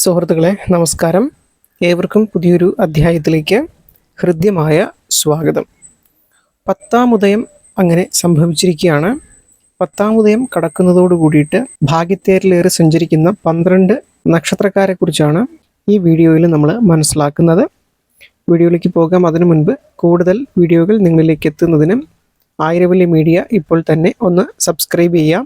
സുഹൃത്തുക്കളെ നമസ്കാരം. ഏവർക്കും പുതിയൊരു അധ്യായത്തിലേക്ക് ഹൃദ്യമായ സ്വാഗതം. പത്താം ഉദയം അങ്ങനെ സംഭവിച്ചിരിക്കുകയാണ്. പത്താം ഉദയം കടക്കുന്നതോട് കൂടിയിട്ട് ഭാഗ്യത്തേരിലേറെ സഞ്ചരിക്കുന്ന പന്ത്രണ്ട് നക്ഷത്രക്കാരെ കുറിച്ചാണ് ഈ വീഡിയോയിൽ നമ്മൾ മനസ്സിലാക്കുന്നത്. വീഡിയോയിലേക്ക് പോകാം. അതിനു മുൻപ് കൂടുതൽ വീഡിയോകൾ നിങ്ങളിലേക്ക് എത്തുന്നതിനും ആയിരവല്ലി മീഡിയ ഇപ്പോൾ തന്നെ ഒന്ന് സബ്സ്ക്രൈബ് ചെയ്യാം.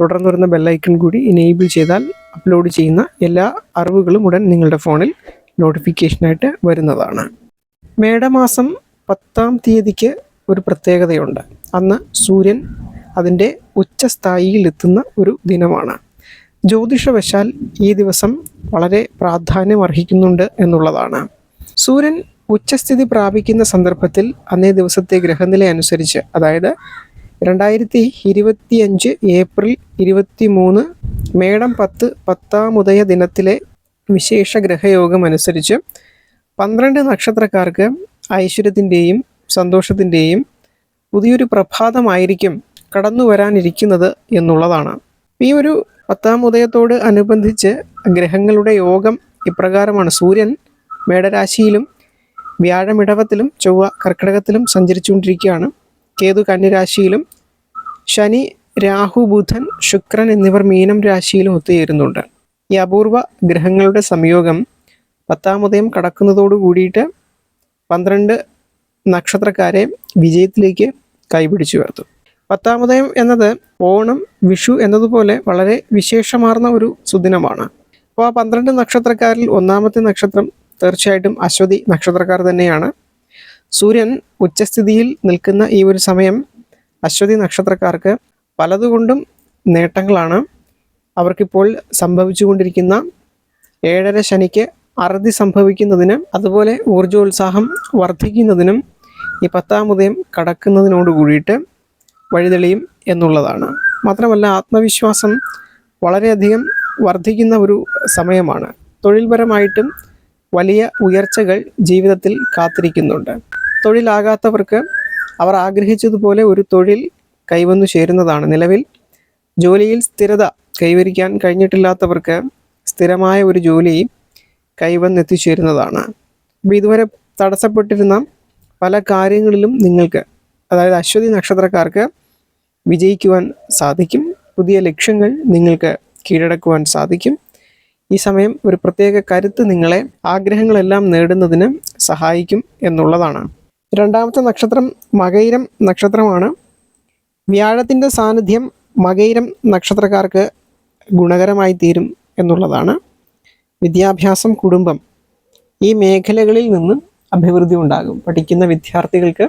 തുടർന്ന് വരുന്ന ബെല്ലൈക്കൺ കൂടി ഇനേബിൾ ചെയ്താൽ അപ്ലോഡ് ചെയ്യുന്ന എല്ലാ അറിവുകളും ഉടൻ നിങ്ങളുടെ ഫോണിൽ നോട്ടിഫിക്കേഷനായിട്ട് വരുന്നതാണ്. മേടമാസം പത്താം തീയതിക്ക് ഒരു പ്രത്യേകതയുണ്ട്. അന്ന് സൂര്യൻ അതിന്റെ ഉച്ചസ്ഥായിയിൽ എത്തുന്ന ഒരു ദിനമാണ്. ജ്യോതിഷവശാൽ ഈ ദിവസം വളരെ പ്രാധാന്യം അർഹിക്കുന്നുണ്ട് എന്നുള്ളതാണ്. സൂര്യൻ ഉച്ചസ്ഥിതി പ്രാപിക്കുന്ന സന്ദർഭത്തിൽ അന്നേ ദിവസത്തെ ഗ്രഹനില അനുസരിച്ച് അതായത് രണ്ടായിരത്തി ഇരുപത്തി അഞ്ച് ഏപ്രിൽ ഇരുപത്തി മൂന്ന് മേടം പത്ത് പത്താം ഉദയ ദിനത്തിലെ വിശേഷ ഗ്രഹയോഗം അനുസരിച്ച് പന്ത്രണ്ട് നക്ഷത്രക്കാർക്ക് ഐശ്വര്യത്തിന്റെയും സന്തോഷത്തിന്റെയും പുതിയൊരു പ്രഭാതമായിരിക്കും കടന്നു വരാനിരിക്കുന്നത് എന്നുള്ളതാണ്. ഈ ഒരു പത്താം ഉദയത്തോട് അനുബന്ധിച്ച് ഗ്രഹങ്ങളുടെ യോഗം ഇപ്രകാരമാണ്. സൂര്യൻ മേടരാശിയിലും വ്യാഴമിടവത്തിലും ചൊവ്വ കർക്കിടകത്തിലും സഞ്ചരിച്ചുകൊണ്ടിരിക്കുകയാണ്. കേതു കന്യരാശിയിലും ശനി രാഹു ബുധൻ ശുക്രൻ എന്നിവർ മീനം രാശിയിലും ഒത്തുചേരുന്നുണ്ട്. ഈ അപൂർവ ഗ്രഹങ്ങളുടെ സംയോഗം പത്താമുദയം കടക്കുന്നതോടു കൂടിയിട്ട് പന്ത്രണ്ട് നക്ഷത്രക്കാരെ വിജയത്തിലേക്ക് കൈപിടിച്ചു ഉയർത്തും. പത്താമുദയം എന്നത് ഓണം വിഷു എന്നതുപോലെ വളരെ വിശേഷമാർന്ന ഒരു സുദിനമാണ്. അപ്പോൾ ആ പന്ത്രണ്ട് നക്ഷത്രക്കാരിൽ ഒന്നാമത്തെ നക്ഷത്രം തീർച്ചയായിട്ടും അശ്വതി നക്ഷത്രക്കാർ തന്നെയാണ്. സൂര്യൻ ഉച്ചസ്ഥിതിയിൽ നിൽക്കുന്ന ഈ ഒരു സമയം അശ്വതി നക്ഷത്രക്കാർക്ക് പലതുകൊണ്ടും നേട്ടങ്ങളാണ്. അവർക്കിപ്പോൾ സംഭവിച്ചുകൊണ്ടിരിക്കുന്ന ഏഴര ശനിക്ക് അറുതി സംഭവിക്കുന്നതിന് അതുപോലെ ഊർജോത്സാഹം വർദ്ധിക്കുന്നതിനും ഈ പത്താം ഉദയം കടക്കുന്നതിനോട് കൂടിയിട്ട് വഴിതെളിയും എന്നുള്ളതാണ്. മാത്രമല്ല ആത്മവിശ്വാസം വളരെയധികം വർദ്ധിക്കുന്ന ഒരു സമയമാണ്. തൊഴിൽപരമായിട്ടും വലിയ ഉയർച്ചകൾ ജീവിതത്തിൽ കാത്തിരിക്കുന്നുണ്ട്. തൊഴിലാകാത്തവർക്ക് അവർ ആഗ്രഹിച്ചതുപോലെ ഒരു തൊഴിൽ കൈവന്നു ചേരുന്നതാണ്. നിലവിൽ ജോലിയിൽ സ്ഥിരത കൈവരിക്കാൻ കഴിഞ്ഞിട്ടില്ലാത്തവർക്ക് സ്ഥിരമായ ഒരു ജോലി കൈവന്നെത്തിച്ചേരുന്നതാണ്. അപ്പോൾ ഇതുവരെ തടസ്സപ്പെട്ടിരുന്ന പല കാര്യങ്ങളിലും നിങ്ങൾക്ക് അതായത് അശ്വതി നക്ഷത്രക്കാർക്ക് വിജയിക്കുവാൻ സാധിക്കും. പുതിയ ലക്ഷ്യങ്ങൾ നിങ്ങൾക്ക് കീഴടക്കുവാൻ സാധിക്കും. ഈ സമയം ഒരു പ്രത്യേക കരുത്ത് നിങ്ങളെ ആഗ്രഹങ്ങളെല്ലാം നേടുന്നതിന് സഹായിക്കും എന്നുള്ളതാണ്. രണ്ടാമത്തെ നക്ഷത്രം മകൈരം നക്ഷത്രമാണ്. വ്യാഴത്തിന്റെ സാന്നിധ്യം മകൈരം നക്ഷത്രക്കാർക്ക് ഗുണകരമായി തീരും എന്നുള്ളതാണ്. വിദ്യാഭ്യാസം കുടുംബം ഈ മേഖലകളിൽ നിന്ന് അഭിവൃദ്ധി ഉണ്ടാകും. പഠിക്കുന്ന വിദ്യാർത്ഥികൾക്ക്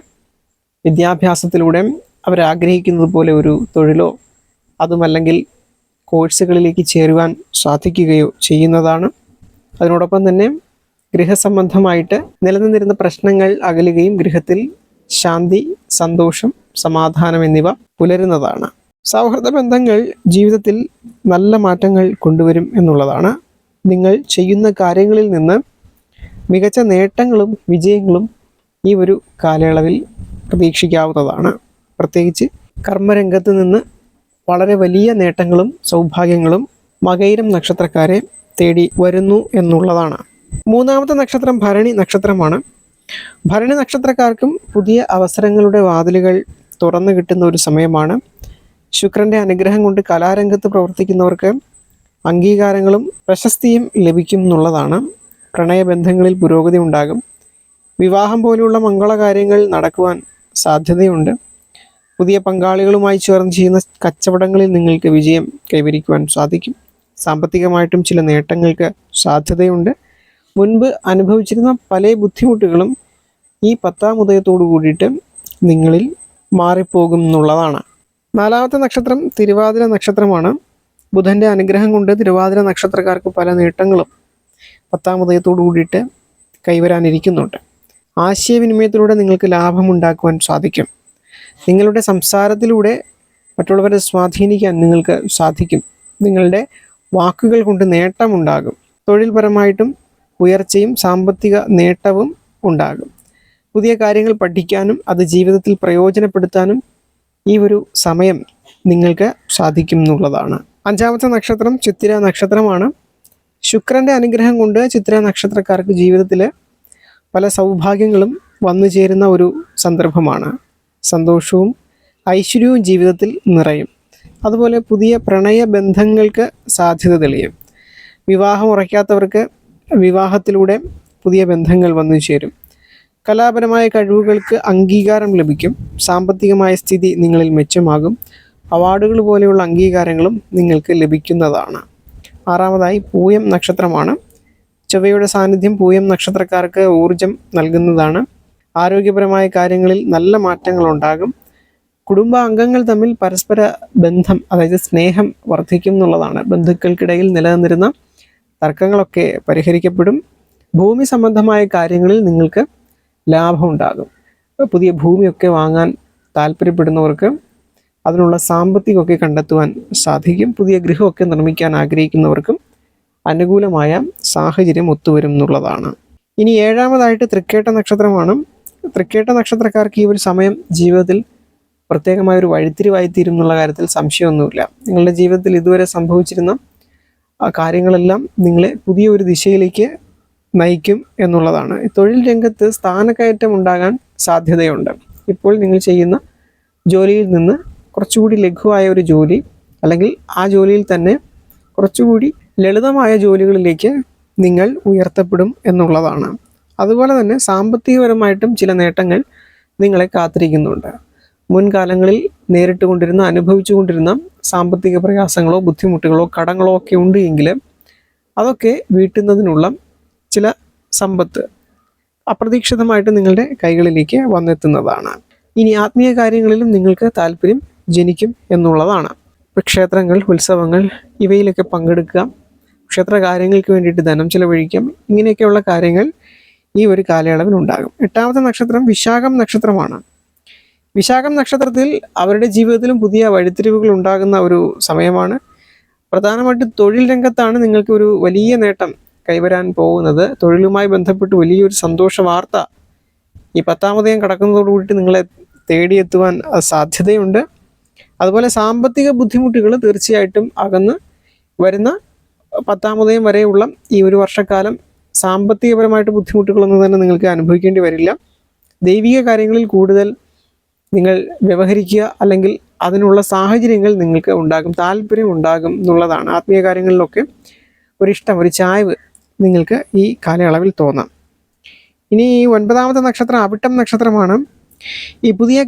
വിദ്യാഭ്യാസത്തിലൂടെ അവരാഗ്രഹിക്കുന്നത് പോലെ ഒരു തൊഴിലോ അതുമല്ലെങ്കിൽ കോഴ്സുകളിലേക്ക് ചേരുവാൻ സാധിക്കുകയോ ചെയ്യുന്നതാണ്. അതിനോടൊപ്പം തന്നെ ഗൃഹസംബന്ധമായിട്ട് നിലനിന്നിരുന്ന പ്രശ്നങ്ങൾ അകലുകയും ഗൃഹത്തിൽ ശാന്തി സന്തോഷം സമാധാനം എന്നിവ പുലരുന്നതാണ്. സൗഹൃദ ബന്ധങ്ങൾ ജീവിതത്തിൽ നല്ല മാറ്റങ്ങൾ കൊണ്ടുവരും എന്നുള്ളതാണ്. നിങ്ങൾ ചെയ്യുന്ന കാര്യങ്ങളിൽ നിന്ന് മികച്ച നേട്ടങ്ങളും വിജയങ്ങളും ഈ ഒരു കാലയളവിൽ പ്രതീക്ഷിക്കാവുന്നതാണ്. പ്രത്യേകിച്ച് കർമ്മരംഗത്ത് നിന്ന് വളരെ വലിയ നേട്ടങ്ങളും സൗഭാഗ്യങ്ങളും മകൈരം നക്ഷത്രക്കാരെ തേടി വരുന്നു എന്നുള്ളതാണ്. മൂന്നാമത്തെ നക്ഷത്രം ഭരണി നക്ഷത്രമാണ്. ഭരണി നക്ഷത്രക്കാർക്കും പുതിയ അവസരങ്ങളുടെ വാതിലുകൾ തുറന്നു കിട്ടുന്ന ഒരു സമയമാണ്. ശുക്രന്റെ അനുഗ്രഹം കൊണ്ട് കലാരംഗത്ത് പ്രവർത്തിക്കുന്നവർക്ക് അംഗീകാരങ്ങളും പ്രശസ്തിയും ലഭിക്കും എന്നുള്ളതാണ്. പ്രണയബന്ധങ്ങളിൽ പുരോഗതി ഉണ്ടാകും. വിവാഹം പോലുള്ള മംഗളകാര്യങ്ങൾ നടക്കുവാൻ സാധ്യതയുണ്ട്. പുതിയ പങ്കാളികളുമായി ചേർന്ന് ചെയ്യുന്ന കച്ചവടങ്ങളിൽ നിങ്ങൾക്ക് വിജയം കൈവരിക്കുവാൻ സാധിക്കും. സാമ്പത്തികമായിട്ടും ചില നേട്ടങ്ങൾക്ക് സാധ്യതയുണ്ട്. മുൻപ് അനുഭവിച്ചിരുന്ന പല ബുദ്ധിമുട്ടുകളും ഈ പത്താം ഉദയത്തോടു കൂടിയിട്ട് നിങ്ങളിൽ മാറിപ്പോകും എന്നുള്ളതാണ്. നാലാമത്തെ നക്ഷത്രം തിരുവാതിര നക്ഷത്രമാണ്. ബുധന്റെ അനുഗ്രഹം കൊണ്ട് തിരുവാതിര നക്ഷത്രക്കാർക്ക് പല നേട്ടങ്ങളും പത്താം ഉദയത്തോടു കൂടിയിട്ട് കൈവരാനിരിക്കുന്നുണ്ട്. ആശയവിനിമയത്തിലൂടെ നിങ്ങൾക്ക് ലാഭമുണ്ടാക്കുവാൻ സാധിക്കും. നിങ്ങളുടെ സംസാരത്തിലൂടെ മറ്റുള്ളവരെ സ്വാധീനിക്കാൻ നിങ്ങൾക്ക് സാധിക്കും. നിങ്ങളുടെ വാക്കുകൾ കൊണ്ട് നേട്ടമുണ്ടാകും. തൊഴിൽപരമായിട്ടും ഉയർച്ചയും സാമ്പത്തിക നേട്ടവും ഉണ്ടാകും. പുതിയ കാര്യങ്ങൾ പഠിക്കാനും അത് ജീവിതത്തിൽ പ്രയോജനപ്പെടുത്താനും ഈ ഒരു സമയം നിങ്ങൾക്ക് സാധിക്കും എന്നുള്ളതാണ്. അഞ്ചാമത്തെ നക്ഷത്രം ചിത്തിര നക്ഷത്രമാണ്. ശുക്രന്റെ അനുഗ്രഹം കൊണ്ട് ചിത്ര നക്ഷത്രക്കാർക്ക് ജീവിതത്തിൽ പല സൗഭാഗ്യങ്ങളും വന്നു ചേരുന്ന ഒരു സന്ദർഭമാണ്. സന്തോഷവും ഐശ്വര്യവും ജീവിതത്തിൽ നിറയും. അതുപോലെ പുതിയ പ്രണയ ബന്ധങ്ങൾക്ക് സാധ്യത തെളിയും. വിവാഹം ഉറയ്ക്കാത്തവർക്ക് വിവാഹത്തിലൂടെ പുതിയ ബന്ധങ്ങൾ വന്നു ചേരും. കലാപരമായ കഴിവുകൾക്ക് അംഗീകാരം ലഭിക്കും. സാമ്പത്തികമായ സ്ഥിതി നിങ്ങളിൽ മെച്ചമാകും. അവാർഡുകൾ പോലെയുള്ള അംഗീകാരങ്ങളും നിങ്ങൾക്ക് ലഭിക്കുന്നതാണ്. ആറാമതായി പൂയം നക്ഷത്രമാണ്. ചൊവ്വയുടെ സാന്നിധ്യം പൂയം നക്ഷത്രക്കാർക്ക് ഊർജം നൽകുന്നതാണ്. ആരോഗ്യപരമായ കാര്യങ്ങളിൽ നല്ല മാറ്റങ്ങൾ ഉണ്ടാകും. കുടുംബ അംഗങ്ങൾ തമ്മിൽ പരസ്പര ബന്ധം അതായത് സ്നേഹം വർദ്ധിക്കും എന്നുള്ളതാണ്. ബന്ധുക്കൾക്കിടയിൽ നിലനിന്നിരുന്ന തർക്കങ്ങളൊക്കെ പരിഹരിക്കപ്പെടും. ഭൂമി സംബന്ധമായ കാര്യങ്ങളിൽ നിങ്ങൾക്ക് ലാഭം ഉണ്ടാകും പുതിയ ഭൂമിയൊക്കെ വാങ്ങാൻ താല്പര്യപ്പെടുന്നവർക്ക് അതിനുള്ള സാമ്പത്തികമൊക്കെ കണ്ടെത്തുവാൻ സാധിക്കും. പുതിയ ഗൃഹമൊക്കെ നിർമ്മിക്കാൻ ആഗ്രഹിക്കുന്നവർക്കും അനുകൂലമായ സാഹചര്യം ഒത്തുവരും എന്നുള്ളതാണ്. ഇനി ഏഴാമതായിട്ട് തൃക്കേട്ട നക്ഷത്രമാണ്. തൃക്കേട്ട നക്ഷത്രക്കാർക്ക് ഈ ഒരു സമയം ജീവിതത്തിൽ പ്രത്യേകമായ ഒരു വഴിത്തിരിവായിത്തീരും എന്നുള്ള കാര്യത്തിൽ സംശയമൊന്നുമില്ല. നിങ്ങളുടെ ജീവിതത്തിൽ ഇതുവരെ സംഭവിച്ചിരുന്ന ആ കാര്യങ്ങളെല്ലാം നിങ്ങളെ പുതിയ ഒരു ദിശയിലേക്ക് നയിക്കും എന്നുള്ളതാണ്. തൊഴിൽ രംഗത്ത് സ്ഥാനക്കയറ്റം ഉണ്ടാകാൻ സാധ്യതയുണ്ട്. ഇപ്പോൾ നിങ്ങൾ ചെയ്യുന്ന ജോലിയിൽ നിന്ന് കുറച്ചുകൂടി ലഘുവായ ഒരു ജോലി അല്ലെങ്കിൽ ആ ജോലിയിൽ തന്നെ കുറച്ചുകൂടി ലളിതമായ ജോലികളിലേക്ക് നിങ്ങൾ ഉയർത്തപ്പെടും എന്നുള്ളതാണ്. അതുപോലെ തന്നെ സാമ്പത്തികപരമായിട്ടും ചില നേട്ടങ്ങൾ നിങ്ങളെ കാത്തിരിക്കുന്നുണ്ട്. മുൻകാലങ്ങളിൽ നേരിട്ട് കൊണ്ടിരുന്ന അനുഭവിച്ചു കൊണ്ടിരുന്ന സാമ്പത്തിക പ്രയാസങ്ങളോ ബുദ്ധിമുട്ടുകളോ കടങ്ങളോ ഒക്കെ ഉണ്ട് എങ്കിൽ അതൊക്കെ വീട്ടുന്നതിനുള്ള ചില സമ്പത്ത് അപ്രതീക്ഷിതമായിട്ട് നിങ്ങളുടെ കൈകളിലേക്ക് വന്നെത്തുന്നതാണ്. ഇനി ആത്മീയ കാര്യങ്ങളിലും നിങ്ങൾക്ക് താല്പര്യം ജനിക്കും എന്നുള്ളതാണ്. ക്ഷേത്രങ്ങൾ ഉത്സവങ്ങൾ ഇവയിലൊക്കെ പങ്കെടുക്കുക ക്ഷേത്ര കാര്യങ്ങൾക്ക് വേണ്ടിയിട്ട് ധനം ചിലവഴിക്കാം ഇങ്ങനെയൊക്കെയുള്ള കാര്യങ്ങൾ ഈ ഒരു കാലയളവിൽ ഉണ്ടാകും. എട്ടാമത്തെ നക്ഷത്രം വിശാഖം നക്ഷത്രമാണ്. വിശാഖം നക്ഷത്രത്തിൽ അവരുടെ ജീവിതത്തിലും പുതിയ വഴിത്തിരിവുകൾ ഉണ്ടാകുന്ന ഒരു സമയമാണ്. പ്രധാനമായിട്ടും തൊഴിൽ രംഗത്താണ് നിങ്ങൾക്ക് ഒരു വലിയ നേട്ടം കൈവരാൻ പോകുന്നത്. തൊഴിലുമായി ബന്ധപ്പെട്ട് വലിയൊരു സന്തോഷ വാർത്ത ഈ പത്താമതയം കടക്കുന്നതോടുകൂടി നിങ്ങളെ തേടിയെത്തുവാൻ സാധ്യതയുണ്ട്. അതുപോലെ സാമ്പത്തിക ബുദ്ധിമുട്ടുകൾ തീർച്ചയായിട്ടും അകന്ന് വരുന്ന പത്താമതയം വരെയുള്ള ഈ ഒരു വർഷക്കാലം സാമ്പത്തികപരമായിട്ട് ബുദ്ധിമുട്ടുകളൊന്നും തന്നെ നിങ്ങൾക്ക് അനുഭവിക്കേണ്ടി വരില്ല. ദൈവിക കാര്യങ്ങളിൽ കൂടുതൽ നിങ്ങൾ വ്യവഹരിക്കുക അല്ലെങ്കിൽ അതിനുള്ള സാഹചര്യങ്ങൾ നിങ്ങൾക്ക് ഉണ്ടാകും താല്പര്യം ഉണ്ടാകും എന്നുള്ളതാണ് ആത്മീയ കാര്യങ്ങളിലൊക്കെ ഒരിഷ്ടം ഒരു ചായ്വ് നിങ്ങൾക്ക് ഈ കാലയളവിൽ തോന്നാം. ഇനി ഈ ഒൻപതാമത്തെ നക്ഷത്രം അവിട്ടം നക്ഷത്രമാണ്. ഈ പുതിയ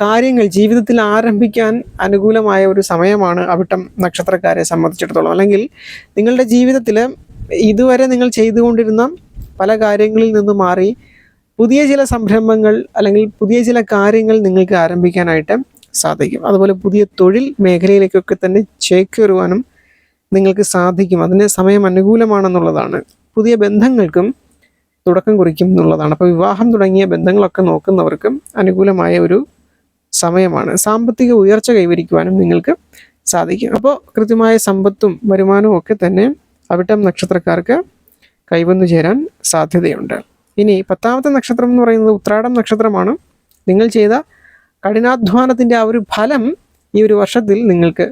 കാര്യങ്ങൾ ജീവിതത്തിൽ ആരംഭിക്കാൻ അനുകൂലമായ ഒരു സമയമാണ് അവിട്ടം നക്ഷത്രക്കാരെ സംബന്ധിച്ചിടത്തോളം. അല്ലെങ്കിൽ നിങ്ങളുടെ ജീവിതത്തിൽ ഇതുവരെ നിങ്ങൾ ചെയ്തുകൊണ്ടിരുന്ന പല കാര്യങ്ങളിൽ നിന്ന് മാറി പുതിയ ചില സംരംഭങ്ങൾ അല്ലെങ്കിൽ പുതിയ ചില കാര്യങ്ങൾ നിങ്ങൾക്ക് ആരംഭിക്കാനായിട്ട് സാധിക്കും. അതുപോലെ പുതിയ തൊഴിൽ മേഖലയിലേക്കൊക്കെ തന്നെ ചേക്കേറുവാനും നിങ്ങൾക്ക് സാധിക്കും. അതിന് സമയം അനുകൂലമാണെന്നുള്ളതാണ്. പുതിയ ബന്ധങ്ങൾക്കും തുടക്കം കുറിക്കും എന്നുള്ളതാണ്. അപ്പോൾ വിവാഹം തുടങ്ങിയ ബന്ധങ്ങളൊക്കെ നോക്കുന്നവർക്കും അനുകൂലമായ ഒരു സമയമാണ്. സാമ്പത്തിക ഉയർച്ച കൈവരിക്കുവാനും നിങ്ങൾക്ക് സാധിക്കും. അപ്പോൾ കൃത്യമായ സമ്പത്തും വരുമാനവും ഒക്കെ തന്നെ അവിട്ടം നക്ഷത്രക്കാർക്ക് കൈവന്നു ചേരാൻ സാധ്യതയുണ്ട്. ഇനി പത്താമത്തെ നക്ഷത്രം എന്ന് പറയുന്നത് ഉത്രാടം നക്ഷത്രമാണ്. നിങ്ങൾ ചെയ്ത കഠിനാധ്വാനത്തിന്റെ ആ ഒരു ഫലം ഈ ഒരു വർഷത്തിൽ നിങ്ങൾക്ക്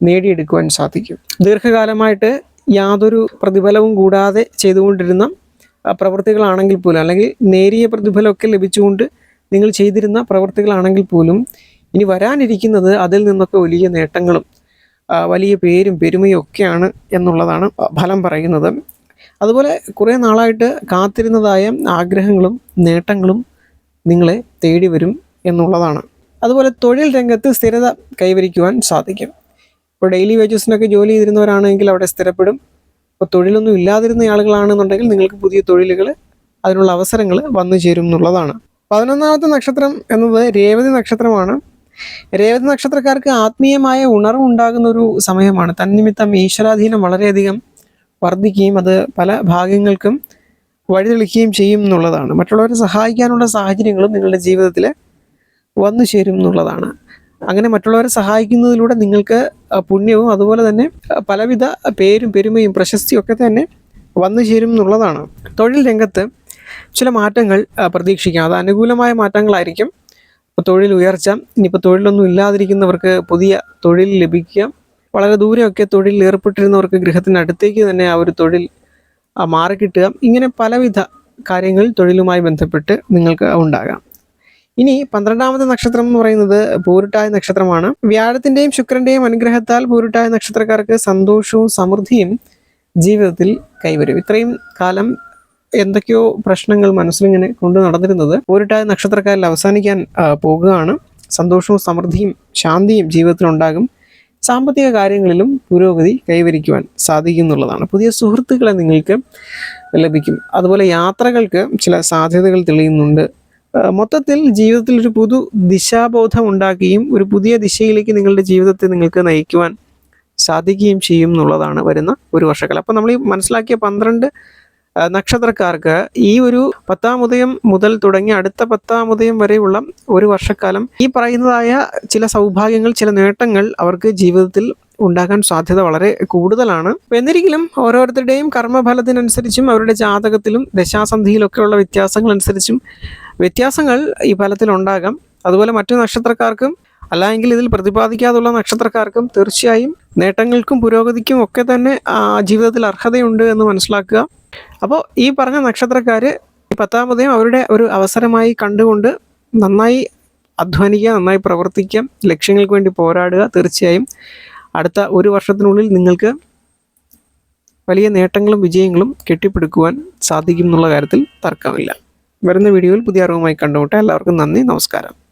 നേടിയെടുക്കുവാൻ സാധിക്കും. ദീർഘകാലമായിട്ട് യാതൊരു പ്രതിഫലവും കൂടാതെ ചെയ്തുകൊണ്ടിരുന്ന പ്രവൃത്തികളാണെങ്കിൽ പോലും അല്ലെങ്കിൽ നേരിയ പ്രതിഫലമൊക്കെ ലഭിച്ചുകൊണ്ട് നിങ്ങൾ ചെയ്തിരുന്ന പ്രവൃത്തികളാണെങ്കിൽ പോലും ഇനി വരാനിരിക്കുന്നത് അതിൽ നിന്നൊക്കെ വലിയ നേട്ടങ്ങളും വലിയ പേരും പെരുമയും ഒക്കെയാണ് എന്നുള്ളതാണ് ഫലം പറയുന്നത്. അതുപോലെ കുറേ നാളായിട്ട് കാത്തിരുന്നതായ ആഗ്രഹങ്ങളും നേട്ടങ്ങളും നിങ്ങളെ തേടി വരും എന്നുള്ളതാണ്. അതുപോലെ തൊഴിൽ രംഗത്ത് സ്ഥിരത കൈവരിക്കുവാൻ സാധിക്കും. ഇപ്പോൾ ഡെയിലി വേജസിനൊക്കെ ജോലി ചെയ്തിരുന്നവരാണെങ്കിൽ അവിടെ സ്ഥിരപ്പെടും. ഇപ്പോൾ തൊഴിലൊന്നും ഇല്ലാതിരുന്ന ആളുകളാണെന്നുണ്ടെങ്കിൽ നിങ്ങൾക്ക് പുതിയ തൊഴിലുകൾ അതിനുള്ള അവസരങ്ങൾ വന്നു ചേരും എന്നുള്ളതാണ്. പതിനൊന്നാമത്തെ നക്ഷത്രം എന്നത് രേവതി നക്ഷത്രമാണ്. രേവതി നക്ഷത്രക്കാർക്ക് ആത്മീയമായ ഉണർവ് ഉണ്ടാകുന്ന ഒരു സമയമാണ്. തന്നിമിത്തം ഈശ്വരാധീനം വളരെയധികം വർദ്ധിക്കുകയും അത് പല ഭാഗ്യങ്ങൾക്കും വഴിതെളിക്കുകയും ചെയ്യും എന്നുള്ളതാണ്. മറ്റുള്ളവരെ സഹായിക്കാനുള്ള സാഹചര്യങ്ങളും നിങ്ങളുടെ ജീവിതത്തിൽ വന്നു ചേരും എന്നുള്ളതാണ്. അങ്ങനെ മറ്റുള്ളവരെ സഹായിക്കുന്നതിലൂടെ നിങ്ങൾക്ക് പുണ്യവും അതുപോലെ തന്നെ പലവിധ പേരും പെരുമയും പ്രശസ്തിയൊക്കെ തന്നെ വന്നു ചേരും എന്നുള്ളതാണ്. തൊഴിൽ രംഗത്ത് ചില മാറ്റങ്ങൾ പ്രതീക്ഷിക്കാം. അത് അനുകൂലമായ മാറ്റങ്ങളായിരിക്കും. ഇപ്പോൾ തൊഴിൽ ഉയർച്ച ഇനിയിപ്പോൾ തൊഴിലൊന്നും ഇല്ലാതിരിക്കുന്നവർക്ക് പുതിയ തൊഴിൽ ലഭിക്കുക വളരെ ദൂരെയൊക്കെ തൊഴിലിൽ ഏർപ്പെട്ടിരുന്നവർക്ക് ഗൃഹത്തിനടുത്തേക്ക് തന്നെ ആ ഒരു തൊഴിൽ മാറിക്കിട്ടുക ഇങ്ങനെ പലവിധ കാര്യങ്ങൾ തൊഴിലുമായി ബന്ധപ്പെട്ട് നിങ്ങൾക്ക് ഉണ്ടാകാം. ഇനി പന്ത്രണ്ടാമത്തെ നക്ഷത്രം എന്ന് പറയുന്നത് പൂരുട്ടായ നക്ഷത്രമാണ്. വ്യാഴത്തിന്റെയും ശുക്രന്റെയും അനുഗ്രഹത്താൽ പൂരുട്ടായ നക്ഷത്രക്കാർക്ക് സന്തോഷവും സമൃദ്ധിയും ജീവിതത്തിൽ കൈവരും. ഇത്രയും കാലം എന്തൊക്കെയോ പ്രശ്നങ്ങൾ മനസ്സിലിങ്ങനെ കൊണ്ടു നടന്നിരുന്നത് പൂരുട്ടായ നക്ഷത്രക്കാരിൽ അവസാനിക്കാൻ പോകുകയാണ്. സന്തോഷവും സമൃദ്ധിയും ശാന്തിയും ജീവിതത്തിൽ ഉണ്ടാകും സാമ്പത്തിക കാര്യങ്ങളിലും പുരോഗതി കൈവരിക്കുവാൻ സാധിക്കും എന്നുള്ളതാണ് പുതിയ സുഹൃത്തുക്കളെ നിങ്ങൾക്ക് ലഭിക്കും. അതുപോലെ യാത്രകൾക്ക് ചില സാധ്യതകൾ തെളിയുന്നുണ്ട്. മൊത്തത്തിൽ ജീവിതത്തിൽ ഒരു പുതു ദിശാബോധം ഉണ്ടാക്കുകയും ഒരു പുതിയ ദിശയിലേക്ക് നിങ്ങളുടെ ജീവിതത്തെ നിങ്ങൾക്ക് നയിക്കുവാൻ സാധിക്കുകയും ചെയ്യും എന്നുള്ളതാണ് വരുന്ന ഒരു വർഷക്കാലം അപ്പോൾ നമ്മൾ ഈ മനസ്സിലാക്കിയ പന്ത്രണ്ട് നക്ഷത്രക്കാർക്ക് ഈ ഒരു പത്താം ഉദയം മുതൽ തുടങ്ങി അടുത്ത പത്താം ഉദയം വരെയുള്ള ഒരു വർഷക്കാലം ഈ പറയുന്നതായ ചില സൗഭാഗ്യങ്ങൾ ചില നേട്ടങ്ങൾ അവർക്ക് ജീവിതത്തിൽ ഉണ്ടാകാൻ സാധ്യത വളരെ കൂടുതലാണ്. എന്നിരിക്കലും ഓരോരുത്തരുടെയും കർമ്മഫലത്തിനനുസരിച്ചും അവരുടെ ജാതകത്തിലും ദശാസന്ധിയിലൊക്കെയുള്ള വ്യത്യാസങ്ങൾ അനുസരിച്ചും വ്യത്യാസങ്ങൾ ഈ ഫലത്തിൽ ഉണ്ടാകാം അതുപോലെ മറ്റു നക്ഷത്രക്കാർക്കും അല്ലെങ്കിൽ ഇതിൽ പ്രതിപാദിക്കാതുള്ള നക്ഷത്രക്കാർക്കും തീർച്ചയായും നേട്ടങ്ങൾക്കും പുരോഗതിക്കും ഒക്കെ തന്നെ ജീവിതത്തിൽ അർഹതയുണ്ട് എന്ന് മനസ്സിലാക്കുക. അപ്പോൾ ഈ പറഞ്ഞ നക്ഷത്രക്കാർ പത്താമതയും അവരുടെ ഒരു അവസരമായി കണ്ടുകൊണ്ട് നന്നായി അധ്വാനിക്കുക നന്നായി പ്രവർത്തിക്കുക ലക്ഷ്യങ്ങൾക്ക് വേണ്ടി പോരാടുക തീർച്ചയായും അടുത്ത ഒരു വർഷത്തിനുള്ളിൽ നിങ്ങൾക്ക് വലിയ നേട്ടങ്ങളും വിജയങ്ങളും കെട്ടിപ്പിടുക്കുവാൻ സാധിക്കും എന്നുള്ള കാര്യത്തിൽ തർക്കമില്ല. വരുന്ന വീഡിയോയിൽ പുതിയ അറിവുമായി കണ്ടുമുട്ടാം എല്ലാവർക്കും നന്ദി നമസ്കാരം.